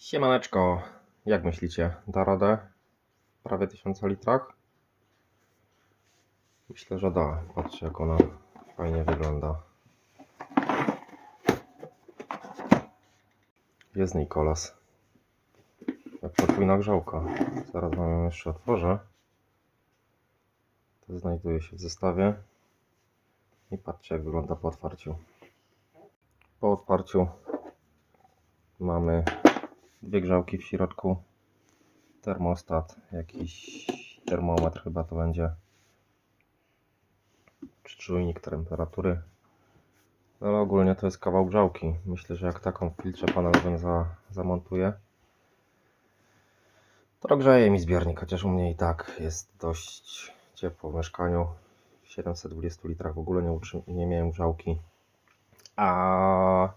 Siemaneczko, jak myślicie, da radę? Prawie 1000 litrach? Myślę, że da. Patrzcie jak ona fajnie wygląda. Jest Nikolas. Jak podwójna grzałka. Zaraz wam ją jeszcze otworzę. To znajduje się w zestawie. I patrzcie jak wygląda po otwarciu. Po otwarciu mamy dwie grzałki w środku, termostat, jakiś termometr chyba to będzie, czy czujnik temperatury. No ale ogólnie to jest kawał grzałki. Myślę, że jak taką w filtrze panelowym za, zamontuję, to rozgrzeje mi zbiornik, chociaż u mnie i tak jest dość ciepło w mieszkaniu. W 720 litrach w ogóle nie, nie miałem grzałki. A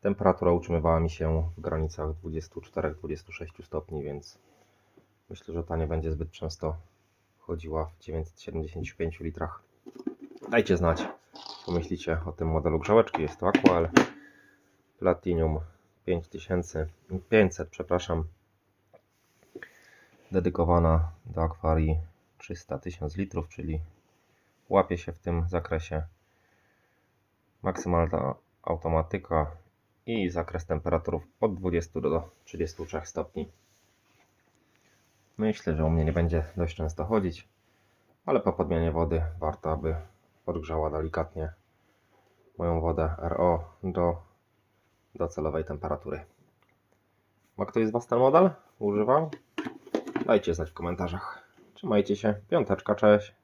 temperatura utrzymywała mi się w granicach 24-26 stopni, więc myślę, że ta nie będzie zbyt często chodziła w 975 litrach. Dajcie znać, co myślicie o tym modelu grzałeczki. Jest to Aqual Platinum 5500, przepraszam, dedykowana do akwarii 300 tysiąc litrów, czyli łapie się w tym zakresie maksymalna automatyka i zakres temperatur od 20 do 33 stopni. Myślę, że u mnie nie będzie dość często chodzić, ale po podmianie wody warto, aby podgrzała delikatnie moją wodę RO do docelowej temperatury. Ma ktoś z Was ten model? Używał? Dajcie znać w komentarzach. Trzymajcie się. Piąteczka, cześć.